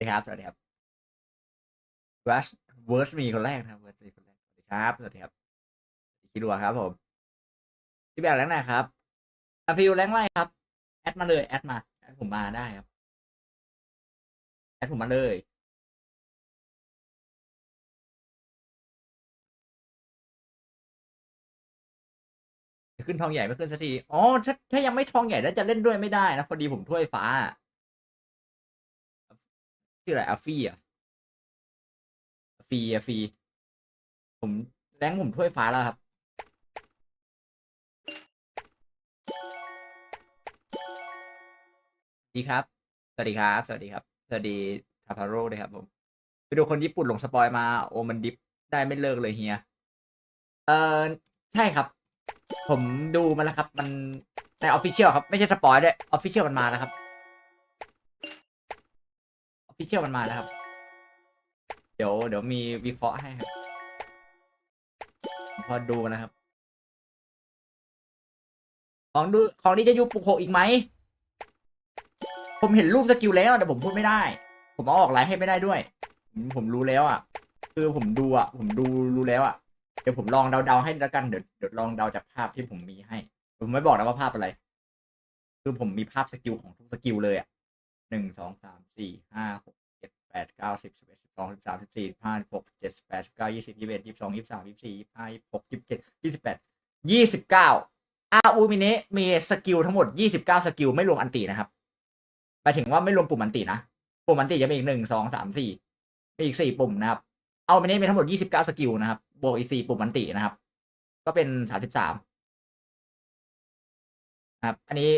สวัสดีครับ สวัสดีครับเวิร์สเวิร์สมีคนแรกนะครับเวิร์สมีคนแรก สวัสดีครับ สวัสดีครับคิดดูครับผมพี่แบบแรงไหนครับอาฟิวแรงไรครับ แอดมาเลย แอดมา แอดผมมาได้ครับ แอดผมมาเลยขึ้นทองใหญ่ไม่ขึ้นสักที อ๋อ ถ้าถ้ายังไม่ทองใหญ่แล้วจะเล่นด้วยไม่ได้นะ พอดีผมถ้วยฟ้า ชื่ออะไรอาฟี่อะอาฟีอาฟีผมแรงผมถ้วยฟ้าแล้วครับ ดีครับ สวัสดีครับ สวัสดีครับ สวัสดีทาพาโร่ด้วยครับผม ไปดูคนญี่ปุ่นหลงสปอยมา โอ้มันดิฟได้ไม่เลิกเลยเฮีย เออใช่ครับ ผมดูมาแล้วครับ มันในออฟฟิเชียลครับ ไม่ใช่สปอยด้วยออฟฟิเชียลมันมาแล้วครับ ออฟฟิเชียลมันมาแล้วครับ เดี๋ยวเดี๋ยวมีวิเคราะห์ให้ครับ พอดูนะครับ ของดูของนี้จะยูปุกหกอีกไหม ผมเห็นรูปสกิลแล้วแต่ผมพูดไม่ได้ ผมเอาออกไลน์ให้ไม่ได้ด้วยผมผมรู้แล้วอะ คือผมดูอะ ผมดูรู้แล้วอะ เดี๋ยวผมลองเดาๆให้แล้วกัน เดี๋ยวเดี๋ยวลองเดาจากภาพที่ผมมีให้ ผมไม่บอกนะว่าภาพอะไร คือผมมีภาพสกิลของทุกสกิลเลยอะ หนึ่งสองสามสี่ห้าหกเจ็ดแปดเก้าสิบสิบเอ็ดสิบสองสิบสามสิบสี่สิบห้าสิบหกสิบเจ็ดสิบแปดสิบเก้ายี่สิบยี่สิบเอ็ดยี่สิบสองยี่สิบสามยี่สิบสี่ยี่สิบห้ายี่สิบหกยี่สิบเจ็ดยี่สิบแปดยี่สิบเก้าอาอูมิเนะมีสกิลทั้งหมดยี่สิบเก้าสกิลไม่รวมอันตีนะครับหมายถึงว่าไม่รวมปุ่มอันตีนะ ปุ่มอันตีจะมีอีกหนึ่งสองสามสี่มีอีกสี่ปุ่มนะครับ เอามิเนะมีทั้งหมดยี่สิบเก้าสกิลนะครับ บวกอีกสี่ปุ่มอันตินะครับ ก็เป็นสามสิบสามครับ อันนี้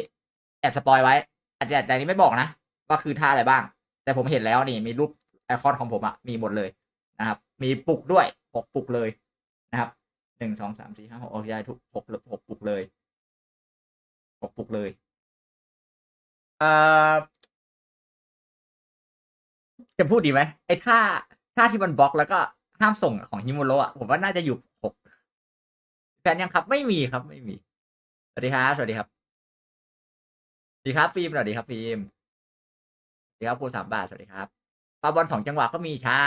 แอบสปอยไว้อาจจะแต่นี้ไม่บอกนะ ว่าคือท่าอะไรบ้าง แต่ผมเห็นแล้วนี่มีรูปไอคอนของผมอะมีหมดเลยนะครับ มีปลุกด้วยหกปลุกเลยนะครับหนึ่งสองสามสี่ห้าหกโอเคได้ทุกหกหกปลุกเลยหกปลุกเลยเอ่อจะพูดดีไหมไอ้ท่าท่าที่มันบล็อกแล้วก็ห้ามส่งของฮิโมโรอะผมว่าน่าจะอยู่หกแฟนยังครับ ไม่มีครับ ไม่มี สวัสดีครับ สวัสดีครับสวัสดีครับฟิล์มสวัสดีครับฟิล์ม สวัสดีครับครูสามบาท สวัสดีครับปาบอลสองจังหวะก็มีใช่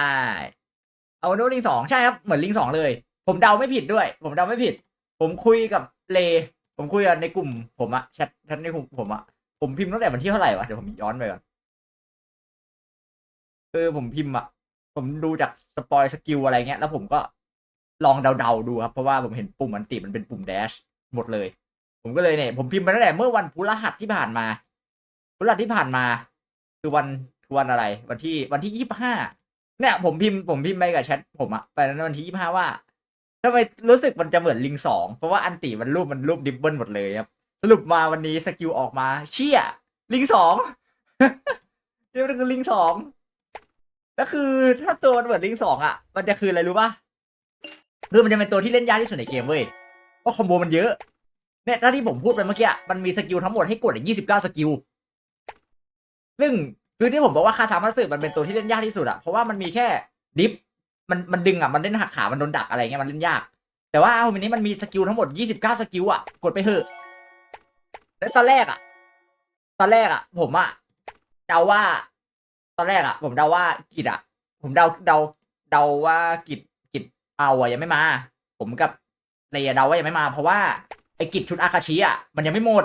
เอาโนลิงสองใช่ครับเหมือนลิงสองเลย ผมเดาไม่ผิดด้วย ผมเดาไม่ผิด ผมคุยกับเล ผมคุยกันในกลุ่ม ผมอะแชทแชทในกลุ่มผมอะผมพิมพ์ตั้งแต่วันที่เท่าไหร่วะเดี๋ยวผมย้อนไปก่อนคือผมพิมพ์อะผมดูจากสปอยสกิลอะไรเงี้ย แล้วผมก็ลองเดาๆดูครับ เพราะว่าผมเห็นปุ่มอันติมันเป็นปุ่มแดชหมดเลย ผมก็เลยเนี่ย ผมพิมพ์ไปตั้งแต่เมื่อวันพฤหัสที่ผ่านมาพฤหัสที่ผ่านมา คือวันคือวันอะไร วันที่วันที่ยี่สิบห้าเนี่ยผมพิมพ์ผมพิมพ์ไปกับแชทผมอะไปในวันที่ยี่สิบห้าว่าทำไมรู้สึกมันจะเหมือนลิงสองเพราะว่าอันติมันรูปมันรูปดิบเบิลหมดเลยครับ สรุปมาวันนี้สกิลออกมาเชี่ยลิงสองนี่มันคือลิงสองแล้วคือถ้าตัวมันเหมือนลิงสองอะ มันจะคืออะไรรู้ป่ะคือมันจะเป็นตัวที่เล่นยากที่สุดในเกมเว้ยเพราะคอมโบมันเยอะเนี่ยถ้าที่ผมพูดไปเมื่อกี้มันมีสกิลทั้งหมดให้กดยี่สิบเก้าสกิล ซึ่งคือที่ผมบอกว่าคาถามัสึมันเป็นตัวที่เล่นยากที่สุดอะเพราะว่ามันมีแค่ดิฟมันมันดึงอะมันเล่นหักขา มันโดนดักอะไรเงี้ยมันเล่นยาก แต่ว่าเอาวันนี้มันมีสกิลทั้งหมดยี่สิบเก้าสกิลอะกดไปเถอะแล้วตอนแรกอะตอนแรกอะผมอะเดาว่า ตอนแรกอะผมเดาว่ากิจอะผมเดาเดาเดาว่ากิจกิจเอาอะยังไม่มา ผมกับเรยเดาว่ายังไม่มา เพราะว่าไอ้กิจชุดอาคาชิอะมันยังไม่หมด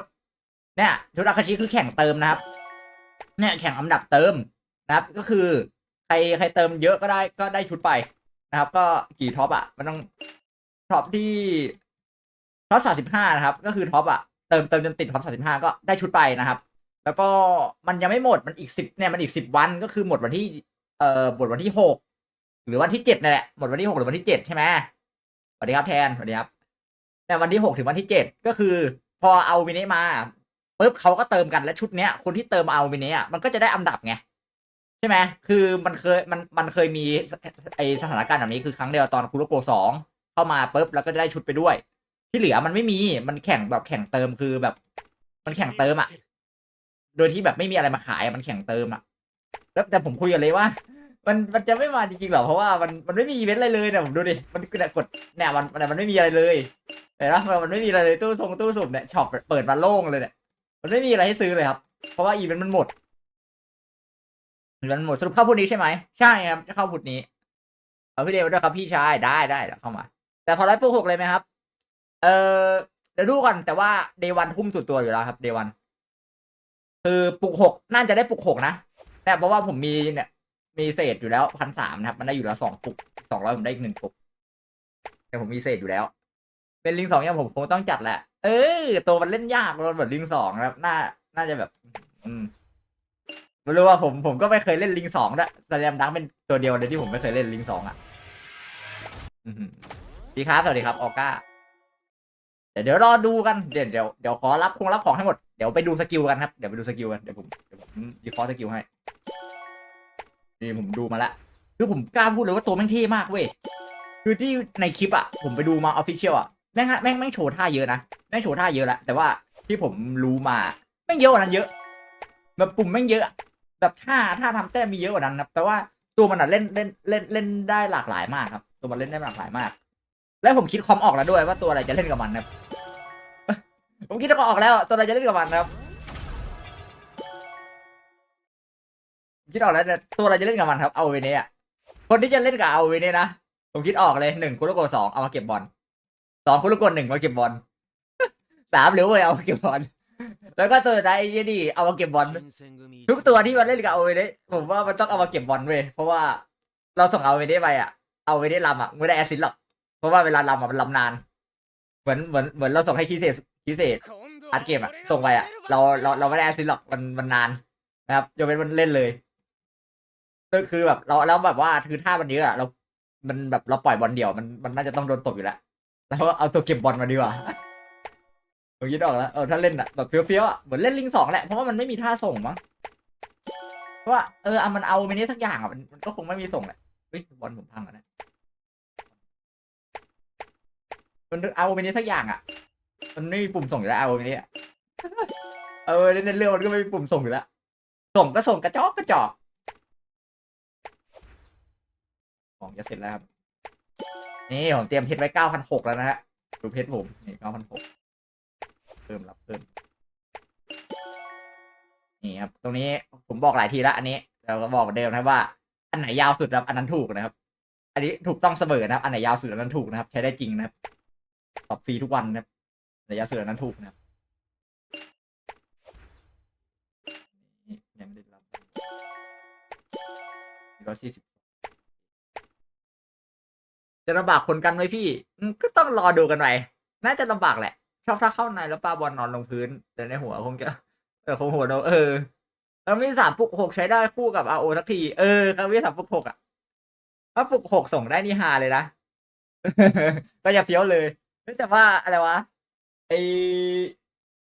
เนี่ยชุดอาคาชิคือแข่งเติมนะครับ เนี่ยแข่งอันดับเติมนะครับ ก็คือใครใครเติมเยอะก็ได้ก็ได้ชุดไปนะครับ ก็กี่ท็อปอะมันต้องท็อปที่ท็อปสาสิบห้านะครับ ก็คือท็อปอะเติมเติมจนติดท็อปสาสิบห้าก็ได้ชุดไปนะครับ แล้วก็มันยังไม่หมดมันอีกสิบเนี่ยมันอีกสิบวันก็คือหมดวันที่ เอ่อหมดวันที่หกหรือวันที่เจ็ดนั่นแหละหมดวันที่หกหรือวันที่เจ็ดใช่ไหมสวัสดีครับแทนสวัสดีครับแต่วันที่หกถึงวันที่เจ็ดก็คือ พอเอาวินเนะมา ปุ๊บเขาก็เติมกันและชุดเนี้ย คนที่เติมเอาวินเนะอะมันก็จะได้อันดับไงใช่ไหมคือมันเคยมันมันเคยมีไอสถานการณ์แบบนี้คือครั้งเดียวตอนคูโรโกสองเข้ามาปุ๊บแล้วก็ได้ชุดไปด้วย ที่เหลือมันไม่มีมันแข่งแบบแข่งเติมคือแบบ มันแข่งเติมอะ โดยที่แบบไม่มีอะไรมาขายอะมันแข่งเติมอะ แล้วแต่ผมคุยกันเลยว่า มันมันจะไม่มาจริงๆหรอเพราะว่ามันมันไม่มีอีเวนต์อะไรเลยเนี่ยผมดูดิมันกดเนี่ยมันมันมันไม่มีอะไรเลยเห็นปะมันไม่มีอะไรเลยตู้ทรงตู้สุ่มเนี่ยช็อปเปิดมาโล่งเลยเนี่ย มันไม่มีอะไรให้ซื้อเลยครับ เพราะว่าอีเวนต์มันหมดมันหมดสรุปเข้าพุธนี้ใช่ไหมใช่ครับจะเข้าพุธนี้เอาพี่เดวด้วยครับพี่ชายได้ได้เดี๋ยวเข้ามา แต่พอร้อยปลุกหกเลยไหมครับ เออเดี๋ยวดูก่อนแต่ว่าเดวันทุ่มสุดตัวอยู่แล้วครับเดวันคือปลุกหกน่าจะได้ปลุกหกนะแต่เพราะว่าผมมีเนี่ย มีเศษอยู่แล้วพันสามนะครับ มันได้อยู่แล้วสองปลุกสองร้อยผมได้อีกหนึ่งปลุกแต่ผมมีเศษอยู่แล้ว เป็นลิงสองเนี่ยผมคงต้องจัดแหละ เออ ตัวมันเล่นยากมันแบบลิงสองนะครับ น่า น่าจะแบบ อืมไม่รู้ว่าผม ผมก็ไม่เคยเล่นลิงสองด้วยแต่แรมดังเป็นตัวเดียวเลยที่ผมไม่เคยเล่นลิงสองอะดีครับ สวัสดีครับ ออก้าเดี๋ยวเดี๋ยวรอดูกัน เดี๋ยวเดี๋ยวเดี๋ยวขอรับคงรับของให้หมด เดี๋ยวไปดูสกิลกันครับ เดี๋ยวไปดูสกิลกัน เดี๋ยวผม เดี๋ยวผมดีคอร์สกิลให้ นี่ผมดูมาละ คือผมกล้าพูดเลยว่าตัวแม่งเท่มากเว้ย คือที่ในคลิปอะ ผมไปดูมาออฟฟิเชียลอะ แม่งฮะแม่งแม่งโชว์ท่าเยอะนะแม่งโชว์ท่าเยอะแหละแต่ว่าที่ผมรู้มาแม่งเยอะกว่านั้นเยอะ แบบปุ่มแม่งเยอะ แบบท่าท่าทำแต้มมีเยอะกว่านั้นนะแปลว่าตัวมันอะเล่นเล่นเล่นเล่นได้หลากหลายมากครับ ตัวมันเล่นได้หลากหลายมาก แล้วผมคิดคอมออกแล้วด้วยว่าตัวอะไรจะเล่นกับมันนะครับผมคิดก็ออกแล้วตัวอะไรจะเล่นกับมันนะครับคิดออกแล้วเนี่ยตัวอะไรจะเล่นกับมันครับเอาเวเน่คนที่จะเล่นกับเอาเวเน่นะผมคิดออกเลยหนึ่งคุโรโกสองเอามาเก็บบอล สองคุโรโกหนึ่งมาเก็บบอลสามหรือเว้ยเอามาเก็บบอลแล้วก็ตัวสุดท้ายไอ้เหี้ยนี่เอามาเก็บบอลทุกตัวที่มันเล่นกับเอาเวเน่ผมว่ามันต้องเอามาเก็บบอลเว้ยเพราะว่าเราส่งเอาเวเน่ไปอะ เอาเวเน่ลำอะไม่ได้แอสซิสหรอกเพราะว่าเวลาลำอะมันลำนาน เหมือนเหมือนเหมือนเราส่งให้คีเศษคีเศษอัดเกมอะส่งไปอะเราเราเราไม่ได้แอสซิสหรอกมันมันนานนะครับยกเว้นมันเล่นเลยก็คือแบบเราแล้วแบบว่าคือท่ามันเยอะอะเรา มันแบบเราปล่อยบอลเดี่ยวมันมันน่าจะต้องโดนตบอยู่แล้ว แล้วเอาตัวเก็บบอลมาดีกว่าผมคิดออกแล้วเออถ้าเล่นอะแบบเฟี้ยวๆอะเหมือนเล่นลิงสองแหละเพราะว่ามันไม่มีท่าส่งมั้งเพราะว่าเอออามันเอาไปนี้สักอย่างอะมันมันก็คงไม่มีส่งแหละเฮ้ยบอลผมพังอะนะมันเอาไปนี้สักอย่างอะมันไม่มีปุ่มส่งอยู่แล้วเอาไปนี้อะเออในในเรื่องมันก็ไม่มีปุ่มส่งอยู่แล้วส่งก็ส่งกระจอกกระจอกของจะเสร็จแล้วครับ นี่ผมเตรียมเพชรไว้เก้าพันหกแล้วนะฮะ ดูเพชรผม นี่เก้าพันหกเพิ่มรับเพิ่ม นี่ครับ ตรงนี้ผมบอกหลายทีแล้วอันนี้เราก็บอกเหมือนเดิมนะครับว่า อันไหนยาวสุดครับ อันนั้นถูกนะครับ อันนี้ถูกต้องเสมอนะครับ อันไหนยาวสุดอันนั้นถูกนะครับ ใช้ได้จริงนะครับ ตอบฟรีทุกวันนะครับอันไหนยาวสุดอันนั้นถูกนะครับนี่ยังไม่ได้รับร้อยสี่สิบ จะลำบากคนกันไหมพี่ก็ต้องรอดูกันหน่อยน่าจะลำบากแหละ ชอบถ้าเข้าในแล้วปาบอลนอนลงพื้น แต่ในหัวคงจะเออคงหัวเราเออแล้วมีสามปุกหกใช้ได้คู่กับอาโอสักที เออครับมีสามปุกหกอะถ้าปุกหกส่งได้นี่ฮาเลยนะก็อย่าเฟี้ยวเลยเฮ้ยแต่ว่าอะไรวะไอ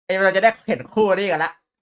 ไอเราจะได้เห็นคู่นี่กันละ